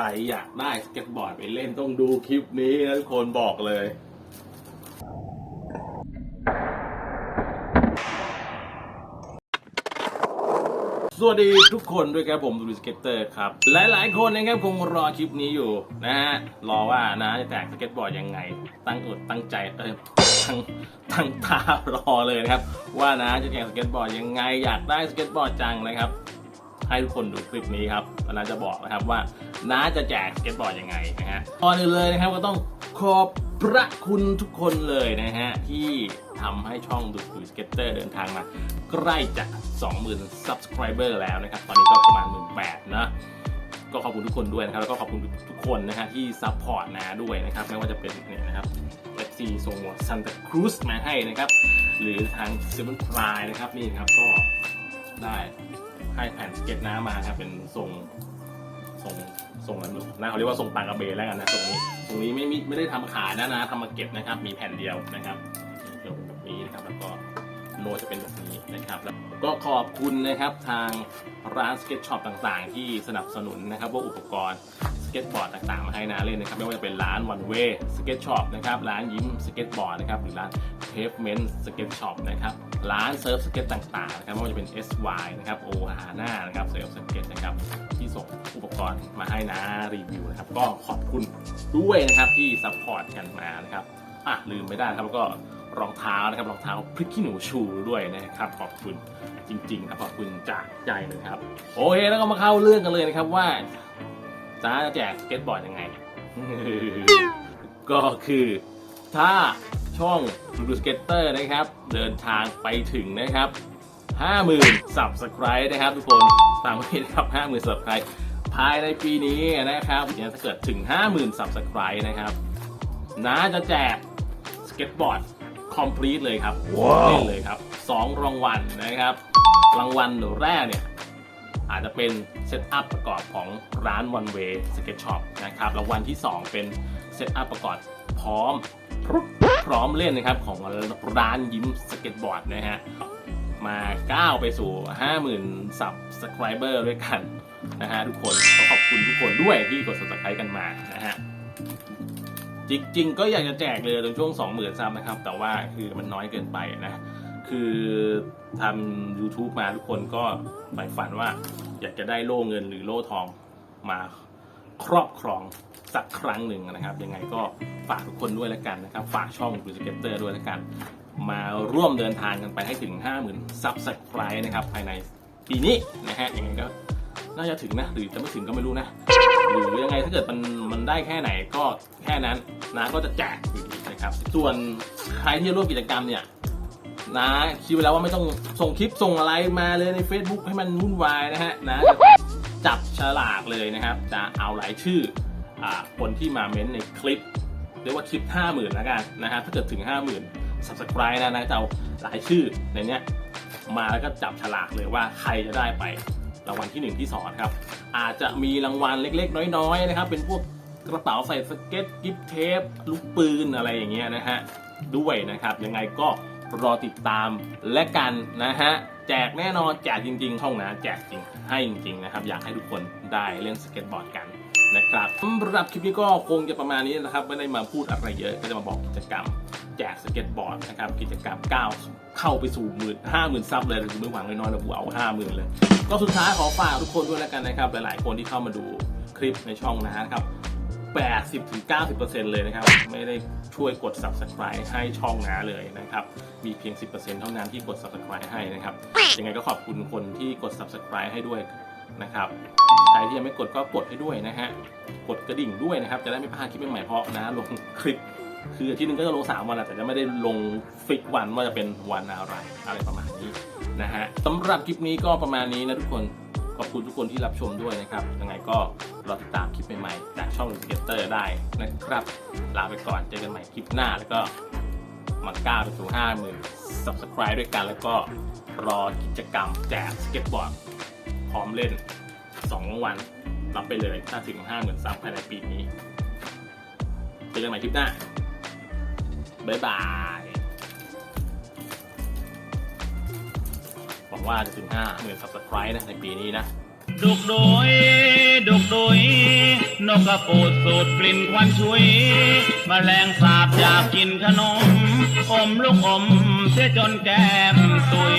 รอยากได้สเก็ตบอร์ดไปเล่นต้องดูคลิปนี้นะทุกคนบอกเลยสวัสดีทุกคนด้วยครับผมดูสเก็ตเตอร์ครับ หลายๆ คนนะครับคงรอคลิปนี้อยู่นะฮะรอว่านะจะแจกสเก็ตบอร์ดยังไง ตั้งอดตั้งใจเออตั้งตั้งตารอเลยนะครับ ว่านะจะแจกสเก็ตบอร์ดยังไง อยากได้สเก็ตบอร์ดจังนะครับ ให้ทุกคนดูคลิปนี้ครับน้าจะบอกนะครับว่าน้าจะแจกสเก็ตบอร์ดยังไงนะฮะก่อนอื่นเลยนะครับก็ต้องขอบพระคุณทุกคนเลยนะฮะ ที่ทำให้ช่องดูดูสเก็ตเตอร์เดินทางมา ใกล้จะ 20,000 subscriber แล้วนะครับ ตอนนี้ก็ประมาณ 18,000นะก็ขอบคุณทุกคนด้วยนะครับ แล้วก็ขอบคุณทุกคนนะฮะที่ซัพพอร์ตนะด้วยนะครับ ไม่ว่าจะเป็นเนี่ยนะครับ FC ส่งหมวซันตาครูสมาให้นะครับ หรือทางเซเว่นพลายนะครับ นี่นะครับก็ได้ ให้แผ่นสเก็ตน้ำมาครับเป็นทรงทรงทรงอะไรไม่รู้นะเขาเรียกว่าทรงปากกระเบนแล้วกันนะตรงนี้ตรงนี้ไม่มีไม่ได้ทำขายนะนะทำมาเก็บนะครับ มีแผ่นเดียวนะครับเดี๋ยวแบบนี้นะครับ แล้วก็โนจะเป็นแบบนี้นะครับ แล้วก็ขอบคุณนะครับทางร้านสเก็ตช็อปต่างๆ ที่สนับสนุนนะครับว่าอุปกรณ์สเก็ตบอร์ดต่างๆมาให้นาเล่นนะครับไม่ว่าจะเป็นร้านวันเวสเก็ตช็อปนะครับร้านยิ้มสเก็ตบอร์ดนะครับหรือร้านเทปเมนต์สเก็ตช็อปนะครับ ร้านเซิร์ฟสเก็ตต่างๆนะครับไม่ว่าจะเป็น SY นะครับโอฮาน่านะครับเซิร์ฟสเก็ตนะครับที่ส่งอุปกรณ์มาให้นารีวิวนะครับ ก็ขอบคุณด้วยนะครับที่ซัพพอร์ตกันมานะครับอะลืมไม่ได้ครับแล้วก็รองเท้านะครับรองเท้าพริกขี้หนูชูด้วยนะครับขอบคุณจริงๆครับขอบคุณจากใจเลยครับโอเคแล้วก็มาเข้าเรื่องกันเลยนะครับว่าจ้าจะแจกสเก็ตบอร์ดยังไง ก็คือถ้า ช่องดูสเก็ตเตอร์นะครับ เดินทางไปถึงนะครับ 50,000 subscribe นะครับทุกคนตามที่นะครับ 50,000 subscribe ภายในปีนี้นะครับเนี่ยถ้าเกิดถึง 50,000 subscribe นะครับน้าจะแจกสเก็ตบอร์ด complete เลยครับเล่นเลยครับสองรางวัลนะครับ รางวัลแรกเนี่ยอาจจะเป็นเซตอัพประกอบของร้าน One Way Skate Shop นะครับ รางวัลที่ 2 เป็นเซตอัพประกอบพร้อมพร้ พร้อมเล่นนะครับของร้านยิ้มสเก็ตบอร์ดนะฮะมาก้าวไปสู่ 50,000 subscriber ด้วยกันนะฮะทุกคนก็ขอบคุณทุกคนด้วยที่กด subscribe กันมานะฮะจริงๆ ก็อยากจะแจกเลยตอนช่วง 20,000ซับนะครับ แต่ว่าคือมันน้อยเกินไปนะ คือทำ YouTube มาทุกคนก็ใฝ่ฝันว่า อยากจะได้โล่เงินหรือโล่ทองมาครอบครอง สักครั้งหนึ่งนะครับ ยังไงก็ฝากทุกคนด้วยแล้วกันนะครับ ฝากช่องดูสเก็ตเตอร์ด้วยแล้วกัน มาร่วมเดินทางกันไปให้ถึง 50,000ซับสไครต์นะครับภายในปีนี้นะฮะยังไงก็น่าจะถึงนะหรือจะไม่ถึงก็ไม่รู้นะหรือยังไงถ้าเกิดมันมันได้แค่ไหนก็แค่นั้นนะก็จะแจกอยู่ดีนะครับ ส่วนใครที่จะร่วมกิจกรรมเนี่ยนะคิดไว้แล้วว่าไม่ต้องส่งคลิปส่งอะไรมาเลยใน Facebook ให้มันวุ่นวายนะฮะนะจับฉลากเลยนะครับ จะเอารายชื่อ คนที่มาเม้นต์ในคลิป เรียกว่าคลิป 50,000แล้วกันนะฮะถ้าเกิดถึง 50,000 subscribe นะนะจะเอารายชื่อในเนี้ยมาแล้วก็จับฉลากเลยว่าใครจะได้ไปรางวัลที่ 1 ที่2ครับอาจจะมีรางวัลเล็กๆ น้อยๆนะครับเป็นพวกกระเป๋าใส่สเก็ตกิฟเทปลูกปืนอะไรอย่างเงี้ยนะฮะด้วยนะครับยังไงก็รอติดตามและกันนะฮะแจกแน่นอนแจกจริงๆ ช่องนะแจกจริงให้จริงๆนะครับ อยากให้ทุกคนได้เล่นสเก็ตบอร์ดกัน นะครับสำหรับคลิปนี้ก็คงจะประมาณนี้นะครับ ไม่ได้มาพูดอะไรเยอะ ก็จะมาบอกกิจกรรมแจกสเก็ตบอร์ดนะครับ กิจกรรมก้าวเข้าไปสู่หมื่นห้าหมื่นซับเลยกูไม่หวังน้อยๆแล้วกูเอาห้าหมื่นเลย ก็สุดท้ายขอฝากทุกคนด้วยแล้วกันนะครับ หลายๆ คนที่เข้ามาดูคลิปในช่องนะครับ80-90%เลยนะครับ ไม่ได้ช่วยกด subscribe ให้ช่องนาเลยนะครับ มีเพียง 10%เท่านั้นที่กด subscribe ให้นะครับ ยังไงก็ขอบคุณคนที่กด subscribe ให้ด้วย นะครับใครที่ยังไม่กดก็กดให้ด้วยนะฮะกดกระดิ่งด้วยนะครับ จะได้ไม่พลาดคลิปใหม่ๆเพราะนะลงคลิปคืออาทิตย์หนึงก็จะลง 3 วันแหละแต่จะไม่ได้ลงฟิกวันว่าจะเป็นวันอะไรอะไรประมาณนี้นะฮะสำหรับคลิปนี้ก็ประมาณนี้นะทุกคนขอบคุณทุกคนที่รับชมด้วยนะครับยังไงก็รอติดตามคลิปใหม่ๆจากช่องสเก็ตเตอร์ได้นะครับลาไปก่อนเจอกันใหม่คลิปหน้าแล้วก็มาก้าวไปสู่ห้าหมื่น subscribe ด้วยกันแล้วก็รอกิจกรรมแจกสเก็ตบอร์ด ร้อมเล่น2รางวัลรับไปเลยถ้าถึงห้าหมื่นซับภายในปีนี้เจอกันใหม่คลิปหน้า บ๊ายบายหวังว่าจะถึง5 0,000 subscribe นะในปีนี้นะดกโดยดกโดยนกกระปูดสูดกลิ่นควันชุยมแมลงสาบอยากกินขนม อมลูกอมเสียจนแก้มตุย